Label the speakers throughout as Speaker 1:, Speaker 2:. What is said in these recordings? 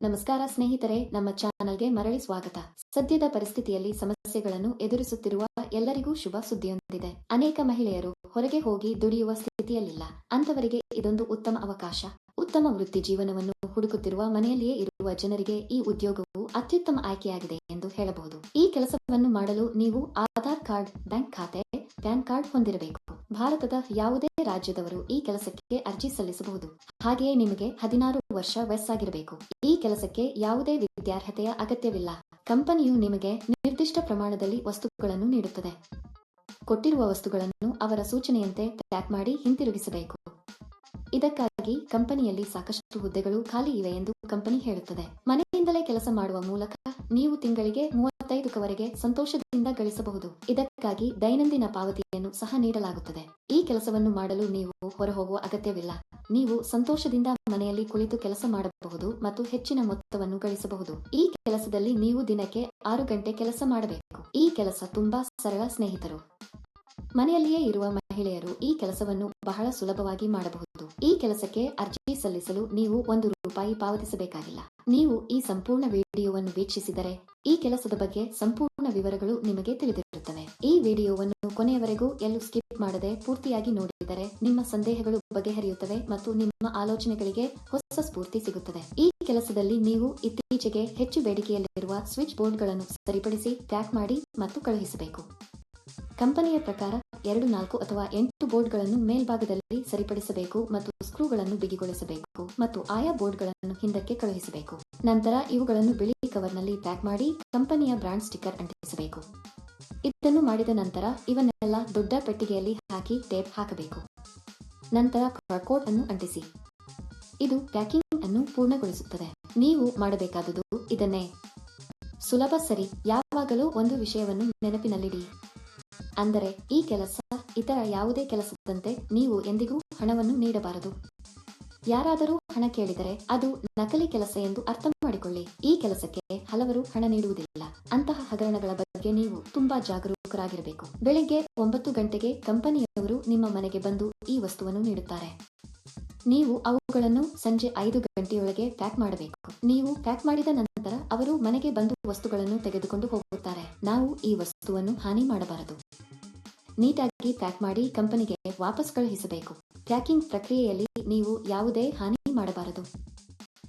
Speaker 1: ನಮಸ್ಕಾರ ಸ್ನೇಹಿತರೆ, ನಮ್ಮ ಚಾನಲ್ಗೆ ಮರಳಿ ಸ್ವಾಗತ. ಸದ್ಯದ ಪರಿಸ್ಥಿತಿಯಲ್ಲಿ ಸಮಸ್ಯೆಗಳನ್ನು ಎದುರಿಸುತ್ತಿರುವ ಎಲ್ಲರಿಗೂ ಶುಭ ಸುದ್ದಿಯೊಂದಿದೆ. ಅನೇಕ ಮಹಿಳೆಯರು ಹೊರಗೆ ಹೋಗಿ ದುಡಿಯುವ ಸ್ಥಿತಿಯಲ್ಲಿಲ್ಲ. ಅಂತವರಿಗೆ ಇದೊಂದು ಉತ್ತಮ ಅವಕಾಶ. ಉತ್ತಮ ವೃತ್ತಿ ಜೀವನವನ್ನು ಹುಡುಕುತ್ತಿರುವ ಮನೆಯಲ್ಲಿಯೇ ಇರುವ ಜನರಿಗೆ ಈ ಉದ್ಯೋಗವು ಅತ್ಯುತ್ತಮ ಆಯ್ಕೆಯಾಗಿದೆ ಎಂದು ಹೇಳಬಹುದು. ಈ ಕೆಲಸವನ್ನು ಮಾಡಲು ನೀವು ಆಧಾರ್ ಕಾರ್ಡ್, ಬ್ಯಾಂಕ್ ಖಾತೆ, ಪ್ಯಾನ್ ಕಾರ್ಡ್ ಹೊಂದಿರಬೇಕು. ಭಾರತದ ಯಾವುದೇ ರಾಜ್ಯದವರು ಈ ಕೆಲಸಕ್ಕೆ ಅರ್ಜಿ ಸಲ್ಲಿಸಬಹುದು. ಹಾಗೆಯೇ ನಿಮಗೆ ಹದಿನಾರು ವರ್ಷ ವಯಸ್ಸಾಗಿರಬೇಕು. ಈ ಕೆಲಸಕ್ಕೆ ಯಾವುದೇ ವಿದ್ಯಾರ್ಹತೆಯ ಅಗತ್ಯವಿಲ್ಲ. ಕಂಪನಿಯು ನಿಮಗೆ ನಿರ್ದಿಷ್ಟ ಪ್ರಮಾಣದಲ್ಲಿ ವಸ್ತುಗಳನ್ನು ನೀಡುತ್ತದೆ. ಕೊಟ್ಟಿರುವ ವಸ್ತುಗಳನ್ನು ಅವರ ಸೂಚನೆಯಂತೆ ಪ್ಯಾಕ್ ಮಾಡಿ ಹಿಂತಿರುಗಿಸಬೇಕು. ಇದಕ್ಕಾಗಿ ಕಂಪನಿಯಲ್ಲಿ ಸಾಕಷ್ಟು ಹುದ್ದೆಗಳು ಖಾಲಿ ಇವೆ ಎಂದು ಕಂಪನಿ ಹೇಳುತ್ತದೆ. ಮನೆಯಿಂದಲೇ ಕೆಲಸ ಮಾಡುವ ಮೂಲಕ ನೀವು ತಿಂಗಳಿಗೆ ಮೂವತ್ತೈದಕವರೆಗೆ ಸಂತೋಷದಿಂದ ಗಳಿಸಬಹುದು. ಇದಕ್ಕಾಗಿ ದೈನಂದಿನ ಪಾವತಿಯನ್ನು ಸಹ ನೀಡಲಾಗುತ್ತದೆ. ಈ ಕೆಲಸವನ್ನು ಮಾಡಲು ನೀವು ಹೊರಹೋಗುವ ಅಗತ್ಯವಿಲ್ಲ. ನೀವು ಸಂತೋಷದಿಂದ ಮನೆಯಲ್ಲಿ ಕುಳಿತು ಕೆಲಸ ಮಾಡಬಹುದು ಮತ್ತು ಹೆಚ್ಚಿನ ಮೊತ್ತವನ್ನು ಗಳಿಸಬಹುದು. ಈ ಕೆಲಸದಲ್ಲಿ ನೀವು ದಿನಕ್ಕೆ ಆರು ಗಂಟೆ ಕೆಲಸ ಮಾಡಬೇಕು. ಈ ಕೆಲಸ ತುಂಬಾ ಸರಳ ಸ್ನೇಹಿತರು. ಮನೆಯಲ್ಲಿಯೇ ಇರುವ ಮಹಿಳೆಯರು ಈ ಕೆಲಸವನ್ನು ಬಹಳ ಸುಲಭವಾಗಿ ಮಾಡಬಹುದು. ಈ ಕೆಲಸಕ್ಕೆ ಅರ್ಜಿ ಸಲ್ಲಿಸಲು ನೀವು ಒಂದು ರೂಪಾಯಿ ಪಾವತಿಸಬೇಕಾಗಿಲ್ಲ. ನೀವು ಈ ಸಂಪೂರ್ಣ ವಿಡಿಯೋವನ್ನು ವೀಕ್ಷಿಸಿದರೆ ಈ ಕೆಲಸದ ಬಗ್ಗೆ ಸಂಪೂರ್ಣ ವಿವರಗಳು ನಿಮಗೆ ತಿಳಿದಿರುತ್ತವೆ. ಈ ವಿಡಿಯೋವನ್ನು ಕೊನೆಯವರೆಗೂ ಎಲ್ಲೂ ಸ್ಕಿಪ್ ಮಾಡದೆ ಪೂರ್ತಿಯಾಗಿ ನೋಡಿದರೆ ನಿಮ್ಮ ಸಂದೇಹಗಳು ಬಗೆಹರಿಯುತ್ತವೆ ಮತ್ತು ನಿಮ್ಮ ಆಲೋಚನೆಗಳಿಗೆ ಹೊಸ ಸ್ಫೂರ್ತಿ ಸಿಗುತ್ತದೆ. ಈ ಕೆಲಸದಲ್ಲಿ ನೀವು ಇತ್ತೀಚೆಗೆ ಹೆಚ್ಚು ಬೇಡಿಕೆಯಲ್ಲಿರುವ ಸ್ವಿಚ್ ಬೋರ್ಡ್ಗಳನ್ನು ಸರಿಪಡಿಸಿ ಪ್ಯಾಕ್ ಮಾಡಿ ಮತ್ತು ಕಳುಹಿಸಬೇಕು. ಕಂಪನಿಯ ಪ್ರಕಾರ ಎರಡು, ನಾಲ್ಕು ಅಥವಾ ಎಂಟು ಬೋರ್ಡ್ಗಳನ್ನು ಮೇಲ್ಭಾಗದಲ್ಲಿ ಸರಿಪಡಿಸಬೇಕು ಮತ್ತು ಸ್ಕ್ರೂಗಳನ್ನು ಬಿಗಿಗೊಳಿಸಬೇಕು ಮತ್ತು ಆಯಾ ಬೋರ್ಡ್ಗಳನ್ನು ಹಿಂದಕ್ಕೆ ಕಳುಹಿಸಬೇಕು. ನಂತರ ಇವುಗಳನ್ನು ಬಿಳಿ ಕವರ್ನಲ್ಲಿ ಪ್ಯಾಕ್ ಮಾಡಿ ಕಂಪನಿಯ ಬ್ರಾಂಡ್ ಸ್ಟಿಕ್ಕರ್ ಅಂಟಿಸಬೇಕು. ಇದನ್ನು ಮಾಡಿದ ನಂತರ ಇವನ್ನೆಲ್ಲ ದೊಡ್ಡ ಪೆಟ್ಟಿಗೆಯಲ್ಲಿ ಹಾಕಿ ಟೇಪ್ ಹಾಕಬೇಕು. ನಂತರ ಕೋಡ್ ಅನ್ನು ಅಂಟಿಸಿ. ಇದು ಪ್ಯಾಕಿಂಗ್ ಅನ್ನು ಪೂರ್ಣಗೊಳಿಸುತ್ತದೆ. ನೀವು ಮಾಡಬೇಕಾದುದು ಇದನ್ನೇ. ಸುಲಭ ಸರಿ, ಯಾವಾಗಲೂ ಒಂದು ವಿಷಯವನ್ನು ನೆನಪಿನಲ್ಲಿಡಿ. ಅಂದರೆ, ಈ ಕೆಲಸ ಇತರ ಯಾವುದೇ ಕೆಲಸದಂತೆ ನೀವು ಎಂದಿಗೂ ಹಣವನ್ನು ನೀಡಬಾರದು. ಯಾರಾದರೂ ಹಣ ಕೇಳಿದರೆ ಅದು ನಕಲಿ ಕೆಲಸ ಎಂದು ಅರ್ಥ ಮಾಡಿಕೊಳ್ಳಿ. ಈ ಕೆಲಸಕ್ಕೆ ಹಲವರು ಹಣ ನೀಡುವುದಿಲ್ಲ. ಅಂತಹ ಹಗರಣಗಳ ಬಗ್ಗೆ ನೀವು ತುಂಬಾ ಜಾಗರೂಕರಾಗಿರಬೇಕು. ಬೆಳಿಗ್ಗೆ ಒಂಬತ್ತು ಗಂಟೆಗೆ ಕಂಪನಿಯವರು ನಿಮ್ಮ ಮನೆಗೆ ಬಂದು ಈ ವಸ್ತುವನ್ನು ನೀಡುತ್ತಾರೆ. ನೀವು ಅವುಗಳನ್ನು ಸಂಜೆ ಐದು ಗಂಟೆಯೊಳಗೆ ಪ್ಯಾಕ್ ಮಾಡಬೇಕು. ನೀವು ಪ್ಯಾಕ್ ಮಾಡಿದ ನಂತರ ಅವರು ಮನೆಗೆ ಬಂದು ವಸ್ತುಗಳನ್ನು ತೆಗೆದುಕೊಂಡು ಹೋಗುತ್ತಾರೆ. ನಾವು ಈ ವಸ್ತುವನ್ನು ಹಾನಿ ಮಾಡಬಾರದು. ನೀಟಾಗಿ ಪ್ಯಾಕ್ ಮಾಡಿ ಕಂಪನಿಗೆ ವಾಪಸ್ ಕಳುಹಿಸಬೇಕು. ಪ್ಯಾಕಿಂಗ್ ಪ್ರಕ್ರಿಯೆಯಲ್ಲಿ ನೀವು ಯಾವುದೇ ಹಾನಿ ಮಾಡಬಾರದು.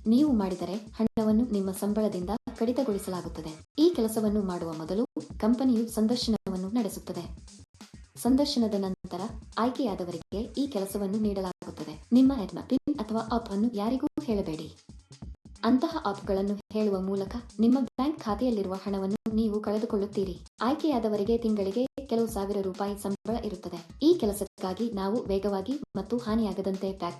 Speaker 1: ನೀವು ಮಾಡಿದರೆ ಹಣವನ್ನು ನಿಮ್ಮ ಸಂಬಳದಿಂದ ಕಡಿತಗೊಳಿಸಲಾಗುತ್ತದೆ. ಈ ಕೆಲಸವನ್ನು ಮಾಡುವ ಮೊದಲು ಕಂಪನಿಯು ಸಂದರ್ಶನವನ್ನು ನಡೆಸುತ್ತದೆ. ಸಂದರ್ಶನದ ನಂತರ ಆಯ್ಕೆಯಾದವರಿಗೆ ಈ ಕೆಲಸವನ್ನು ನೀಡಲಾಗುತ್ತದೆ. ನಿಮ್ಮ ಎಡ್ಮ ಪಿನ್ ಅಥವಾ ಆಪ್ ಅನ್ನು ಯಾರಿಗೂ ಹೇಳಬೇಡಿ. ಅಂತಹ ಆಪ್ಗಳನ್ನು ಹೇಳುವ ಮೂಲಕ ನಿಮ್ಮ ಬ್ಯಾಂಕ್ ಖಾತೆಯಲ್ಲಿರುವ ಹಣವನ್ನು ನೀವು ಕಳೆದುಕೊಳ್ಳುತ್ತೀರಿ. ಆಯ್ಕೆಯಾದವರಿಗೆ ತಿಂಗಳಿಗೆ ಕೆಲವು ಸಾವಿರ ರೂಪಾಯಿ ಸಂಬಳ ಇರುತ್ತದೆ. ಈ ಕೆಲಸಕ್ಕಾಗಿ ನಾವು ವೇಗವಾಗಿ ಮತ್ತು ಹಾನಿಯಾಗದಂತೆ ಪ್ಯಾಕ್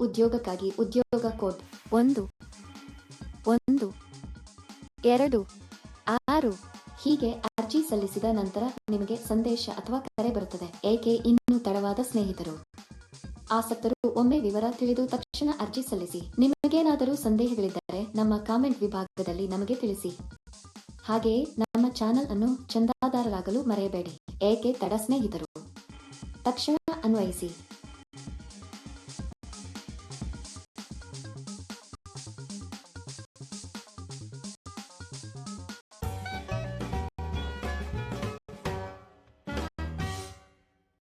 Speaker 1: ಉದ್ಯೋಗಕ್ಕಾಗಿ ಉದ್ಯೋಗ ಕೋಡ್ ಒಂದು ಒಂದು, ಎರಡು, ಆರು ಹೀಗೆ ಅರ್ಜಿ ಸಲ್ಲಿಸಿದ ನಂತರ ನಿಮಗೆ ಸಂದೇಶ ಅಥವಾ ಕರೆ ಬರುತ್ತದೆ. ಏಕೆ ಇನ್ನು ತಡವಾದ ಸ್ನೇಹಿತರು? ಆಸಕ್ತರು, ಒಮ್ಮೆ ವಿವರ ತಿಳಿದು ತಕ್ಷಣ ಅರ್ಜಿ ಸಲ್ಲಿಸಿ. ನಿಮಗೇನಾದರೂ ಸಂದೇಹಗಳಿದ್ದರೆ ನಮ್ಮ ಕಾಮೆಂಟ್ ವಿಭಾಗದಲ್ಲಿ ನಮಗೆ ತಿಳಿಸಿ. ಹಾಗೆಯೇ ನಮ್ಮ ಚಾನೆಲ್ ಅನ್ನು ಚಂದಾದಾರರಾಗಲು ಮರೆಯಬೇಡಿ. ಏಕೆ ತಡ ಸ್ನೇಹಿತರು? ತಕ್ಷಣ ಅನ್ವಯಿಸಿ.